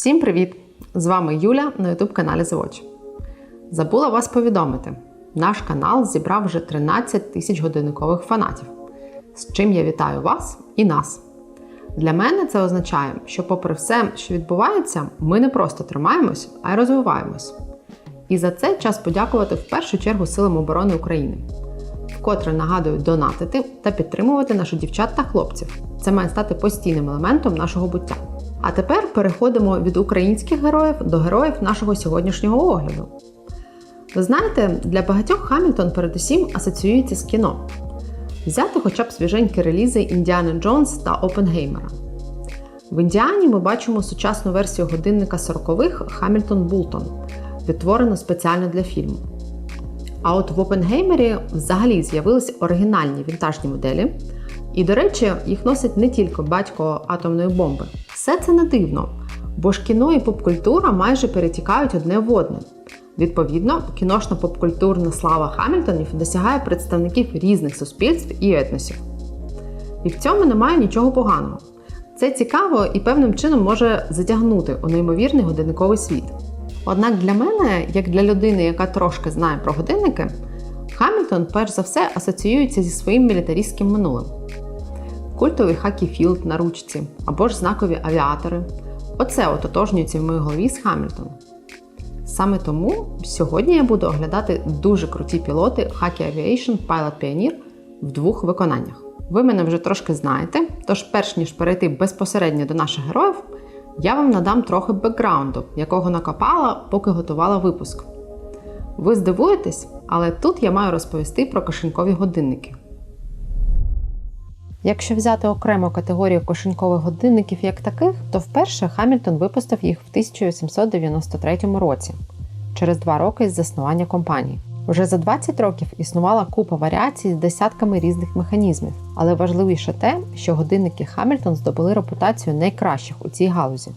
Всім привіт! З вами Юля на youtube каналі Watch. Забула вас повідомити: наш канал зібрав вже 13 тисяч годинникових фанатів, з чим я вітаю вас і нас. Для мене це означає, що, попри все, що відбувається, ми не просто тримаємось, а й розвиваємось. І за це час подякувати в першу чергу Силам оборони України. Вкотре нагадую донатити та підтримувати наших дівчат та хлопців. Це має стати постійним елементом нашого буття. А тепер переходимо від українських героїв до героїв нашого сьогоднішнього огляду. Ви знаєте, для багатьох Хамільтон передусім асоціюється з кіно. Взяти хоча б свіженькі релізи Індіани Джонс та Опенгеймера. В Індіані ми бачимо сучасну версію годинника 40-х Хамільтон Бултон, відтворену спеціально для фільму. А от в Опенгеймері взагалі з'явились оригінальні вінтажні моделі. І, до речі, їх носить не тільки батько атомної бомби. Все це не дивно, бо ж кіно і попкультура майже перетікають одне в одне. Відповідно, кіношна попкультурна слава Хамільтонів досягає представників різних суспільств і етносів. І в цьому немає нічого поганого. Це цікаво і певним чином може затягнути у неймовірний годинниковий світ. Однак для мене, як для людини, яка трошки знає про годинники, Хамільтон перш за все асоціюється зі своїм мілітаристським минулим. Культовий хакі-філд на ручці або ж знакові авіатори. Оце ототожнюється в моїй голові з Хамільтоном. Саме тому сьогодні я буду оглядати дуже круті пілоти Hacky Aviation Pilot Pioneer в двох виконаннях. Ви мене вже трошки знаєте, тож, перш ніж перейти безпосередньо до наших героїв, я вам надам трохи бекграунду, якого накопала, поки готувала випуск. Ви здивуєтесь, але тут я маю розповісти про кишенькові годинники. Якщо взяти окремо категорію кошенькових годинників як таких, то вперше Хамільтон випустив їх в 1793 році, через два роки із заснування компанії. Вже за 20 років існувала купа варіацій з десятками різних механізмів, але важливіше те, що годинники Хамільтон здобули репутацію найкращих у цій галузі.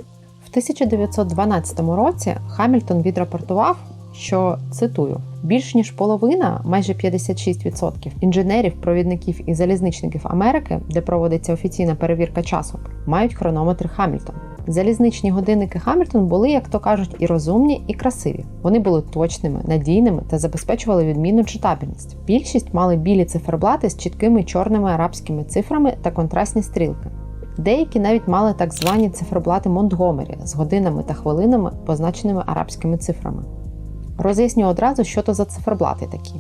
В 1912 році Хамільтон відрапортував, що цитую. Більш ніж половина, майже 56% інженерів, провідників і залізничників Америки, де проводиться офіційна перевірка часу, мають хронометри Хамільтон. Залізничні годинники Хамільтон були, як то кажуть, і розумні, і красиві. Вони були точними, надійними та забезпечували відмінну читабельність. Більшість мали білі циферблати з чіткими чорними арабськими цифрами та контрастні стрілки. Деякі навіть мали так звані циферблати Монтгомері з годинами та хвилинами, позначеними арабськими цифрами. Роз'ясню одразу, що то за циферблати такі.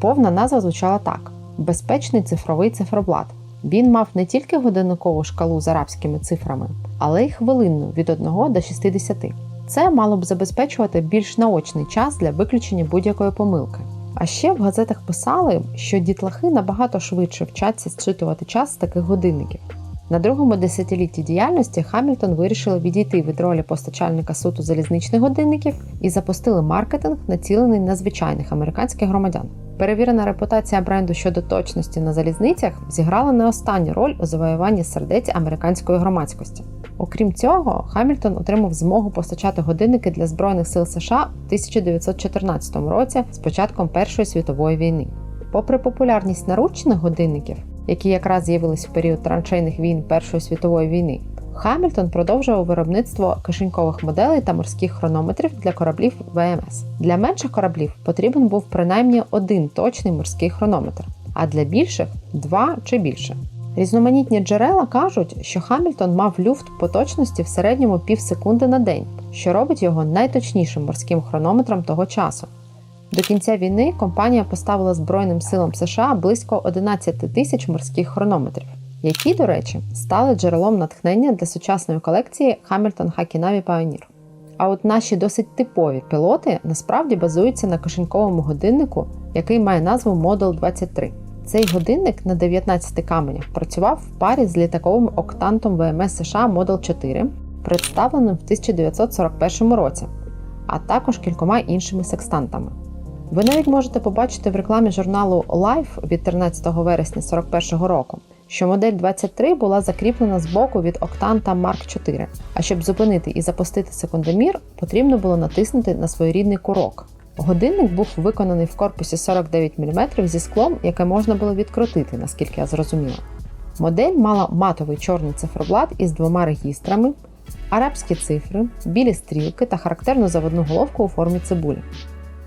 Повна назва звучала так: безпечний цифровий циферблат. Він мав не тільки годинникову шкалу з арабськими цифрами, але й хвилинну від 1 до 60. Це мало б забезпечувати більш наочний час для виключення будь-якої помилки. А ще в газетах писали, що дітлахи набагато швидше вчаться зчитувати час з таких годинників. На другому десятилітті діяльності Хамільтон вирішили відійти від ролі постачальника суто залізничних годинників і запустили маркетинг, націлений на звичайних американських громадян. Перевірена репутація бренду щодо точності на залізницях зіграла не останню роль у завоюванні сердець американської громадськості. Окрім цього, Хамільтон отримав змогу постачати годинники для Збройних сил США в 1914 році з початком Першої світової війни. Попри популярність наручних годинників, які якраз з'явились в період траншейних війн Першої світової війни, Хамільтон продовжував виробництво кишенькових моделей та морських хронометрів для кораблів ВМС. Для менших кораблів потрібен був принаймні один точний морський хронометр, а для більших два чи більше. Різноманітні джерела кажуть, що Хамільтон мав люфт по точності в середньому пів секунди на день, що робить його найточнішим морським хронометром того часу. До кінця війни компанія поставила Збройним силам США близько 11 тисяч морських хронометрів, які, до речі, стали джерелом натхнення для сучасної колекції Hamilton Hakinavi Pioneer. А от наші досить типові пілоти насправді базуються на кишеньковому годиннику, який має назву Model 23. Цей годинник на 19 каменях працював в парі з літаковим октантом ВМС США Model 4, представленим в 1941 році, а також кількома іншими секстантами. Ви навіть можете побачити в рекламі журналу Life від 13 вересня 1941 року, що модель 23 була закріплена з боку від октанта Mark 4. А щоб зупинити і запустити секундомір, потрібно було натиснути на своєрідний курок. Годинник був виконаний в корпусі 49 мм зі склом, яке можна було відкрутити, наскільки я зрозуміла. Модель мала матовий чорний циферблат із двома регістрами, арабські цифри, білі стрілки та характерну заводну головку у формі цибулі.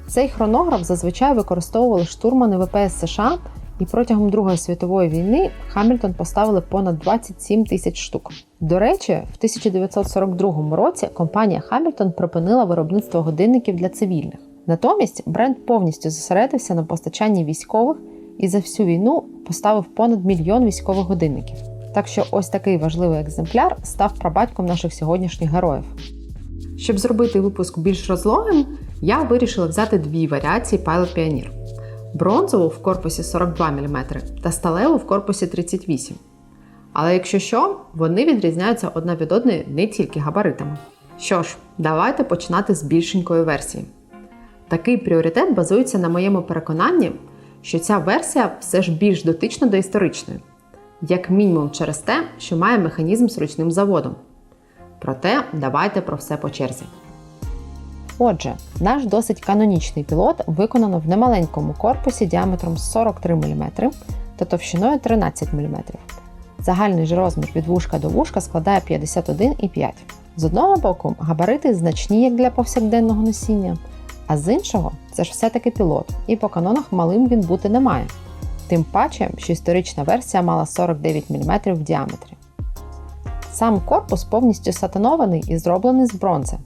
Цей хронограф зазвичай використовували штурмани ВПС США, і протягом Другої світової війни Хамільтон поставили понад 27 тисяч штук. До речі, в 1942 році компанія Хамільтон припинила виробництво годинників для цивільних. Натомість бренд повністю зосередився на постачанні військових і за всю війну поставив понад мільйон військових годинників. Так що ось такий важливий екземпляр став прабатьком наших сьогоднішніх героїв. Щоб зробити випуск більш розлогим, я вирішила взяти дві варіації Pilot Pioneer. бронзову в корпусі 42 мм та сталеву в корпусі 38 Але якщо що, вони відрізняються одна від одної не тільки габаритами. Що ж, давайте починати з більшенької версії. Такий пріоритет базується на моєму переконанні, що ця версія все ж більш дотична до історичної, як мінімум через те, що має механізм з ручним заводом. Проте давайте про все по черзі. Отже, наш досить канонічний пілот виконано в немаленькому корпусі діаметром 43 мм та товщиною 13 мм. Загальний ж розмір від вушка до вушка складає 51,5 З одного боку, габарити значні як для повсякденного носіння, а з іншого, це ж все-таки пілот, і по канонах малим він бути не має. Тим паче, що історична версія мала 49 мм в діаметрі. Сам корпус повністю сатанований і зроблений з бронзи.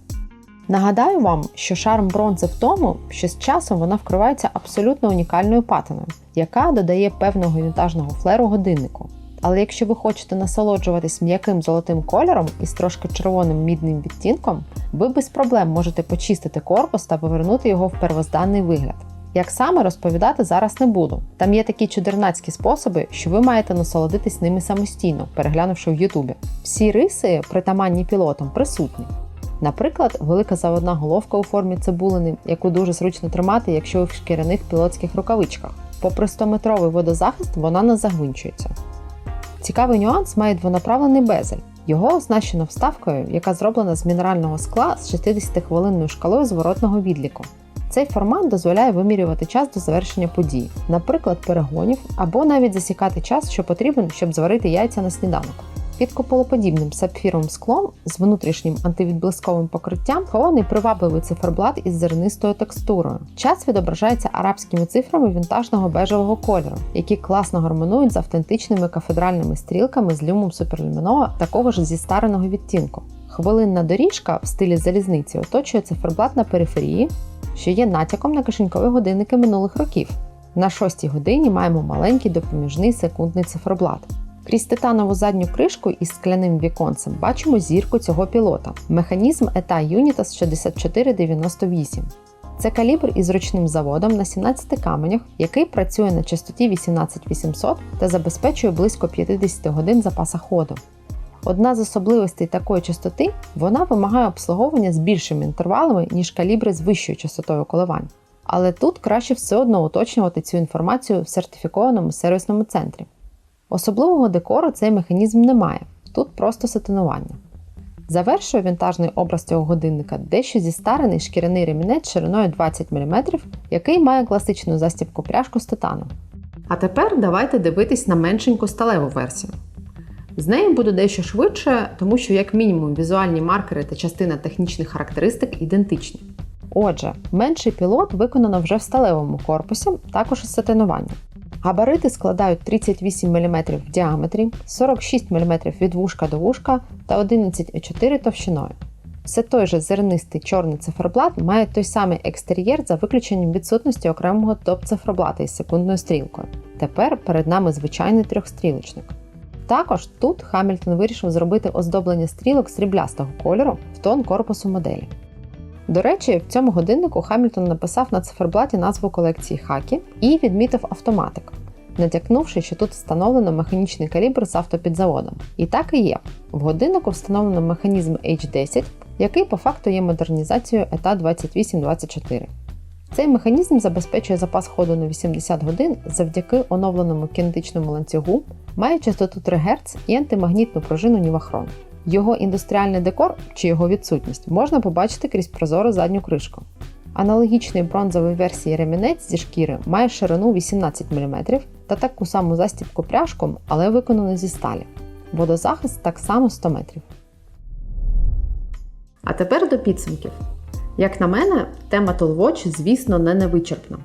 Нагадаю вам, що шарм бронзи в тому, що з часом вона вкривається абсолютно унікальною патиною, яка додає певного вінтажного флеру годиннику. Але якщо ви хочете насолоджуватись м'яким золотим кольором із трошки червоним мідним відтінком, ви без проблем можете почистити корпус та повернути його в первозданний вигляд. Як саме розповідати зараз не буду. Там є такі чудернацькі способи, що ви маєте насолодитись ними самостійно, переглянувши в Ютубі. Всі риси, притаманні пілотам, присутні. Наприклад, велика заводна головка у формі цибулини, яку дуже зручно тримати, якщо в шкіряних пілотських рукавичках. Попри 100-метровий водозахист, вона не загвинчується. Цікавий нюанс має двонаправлений безель. Його оснащено вставкою, яка зроблена з мінерального скла з 60-хвилинною шкалою зворотного відліку. Цей формат дозволяє вимірювати час до завершення подій, наприклад, перегонів, або навіть засікати час, що потрібен, щоб зварити яйця на сніданок. Під куполоподібним сапфіровим склом з внутрішнім антивідблисковим покриттям хований привабливий циферблат із зернистою текстурою. Час відображається арабськими цифрами вінтажного бежевого кольору, які класно гармонують з автентичними кафедральними стрілками з люмом суперлюмінова такого ж зістареного відтінку. Хвилинна доріжка в стилі залізниці оточує циферблат на периферії, що є натяком на кишенькові годинники минулих років. На шостій годині маємо маленький допоміжний секундний циферблат. Крізь титанову задню кришку із скляним віконцем бачимо зірку цього пілота. Механізм ETA Unitas 6498. Це калібр із ручним заводом на 17 каменях, який працює на частоті 18800 та забезпечує близько 50 годин запаса ходу. Одна з особливостей такої частоти вона вимагає обслуговування з більшими інтервалами, ніж калібри з вищою частотою коливань. Але тут краще все одно уточнювати цю інформацію в сертифікованому сервісному центрі. Особливого декору цей механізм не має, тут просто сатинування. Завершує вінтажний образ цього годинника дещо зістарений шкіряний ремінець шириною 20 мм, який має класичну застібку пряжку з титану. А тепер давайте дивитись на меншеньку сталеву версію. З нею буде дещо швидше, тому що, як мінімум, візуальні маркери та частина технічних характеристик ідентичні. Отже, менший пілот виконано вже в сталевому корпусі, також із сатинуванням. Габарити складають 38 мм в діаметрі, 46 мм від вушка до вушка та 11,4 товщиною. Все той же зернистий чорний циферблат має той самий екстер'єр за виключенням відсутності окремого топ-циферблата із секундною стрілкою. Тепер перед нами звичайний трьохстрілочник. Також тут Хамільтон вирішив зробити оздоблення стрілок сріблястого кольору в тон корпусу моделі. До речі, в цьому годиннику Хамільтон написав на циферблаті назву колекції Хакі і відмітив автоматик, натякнувши, що тут встановлено механічний калібр з автопідзаводом. І так і є. В годиннику встановлено механізм H10, який по факту є модернізацією ETA 2824. Цей механізм забезпечує запас ходу на 80 годин завдяки оновленому кінетичному ланцюгу, має частоту 3 Гц і антимагнітну пружину Нівахрон. Його індустріальний декор чи його відсутність можна побачити крізь прозору задню кришку. Аналогічний бронзовий версії ремінець зі шкіри має ширину 18 мм та таку саму застібку пряжком, але виконану зі сталі. Водозахист так само 100 метрів. А тепер до підсумків. Як на мене, тема Toolwatch, звісно, не невичерпна.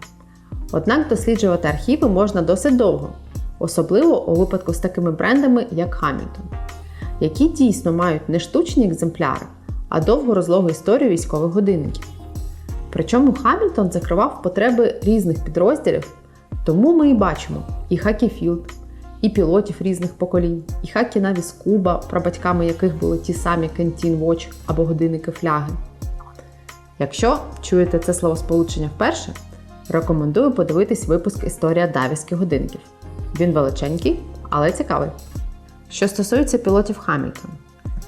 Однак досліджувати архіви можна досить довго, особливо у випадку з такими брендами, як Hamilton, які дійсно мають не штучні екземпляри, а довгу розлогу історію військових годинників. Причому Hamilton закривав потреби різних підрозділів, тому ми і бачимо і Хакі Філд, і пілотів різних поколінь, і Хакі Навіс Куба, прабатьками яких були ті самі Кентін Watch або годинники фляги. Якщо чуєте це словосполучення вперше, рекомендую подивитись випуск Історія давіських годинників. Він величенький, але цікавий. Що стосується пілотів Хамільтон,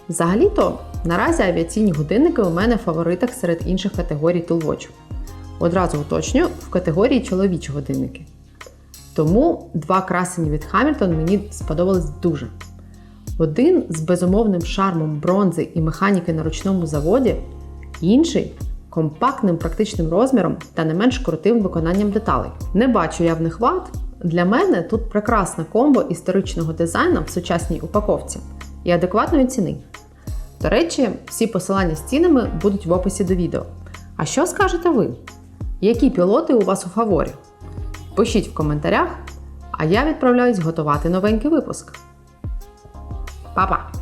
взагалі-то наразі авіаційні годинники у мене в фаворитах серед інших категорій Toolwatch. Одразу уточню в категорії чоловічі годинники. Тому два красені від Хамільтон мені сподобались дуже. Один з безумовним шармом бронзи і механіки на ручному заводі, інший компактним практичним розміром та не менш крутим виконанням деталей. Не бачу я в них вад. Для мене тут прекрасне комбо історичного дизайну в сучасній упаковці і адекватної ціни. До речі, всі посилання з цінами будуть в описі до відео. А що скажете ви? Які пілоти у вас у фаворі? Пишіть в коментарях, а я відправляюсь готувати новенький випуск. Па-па!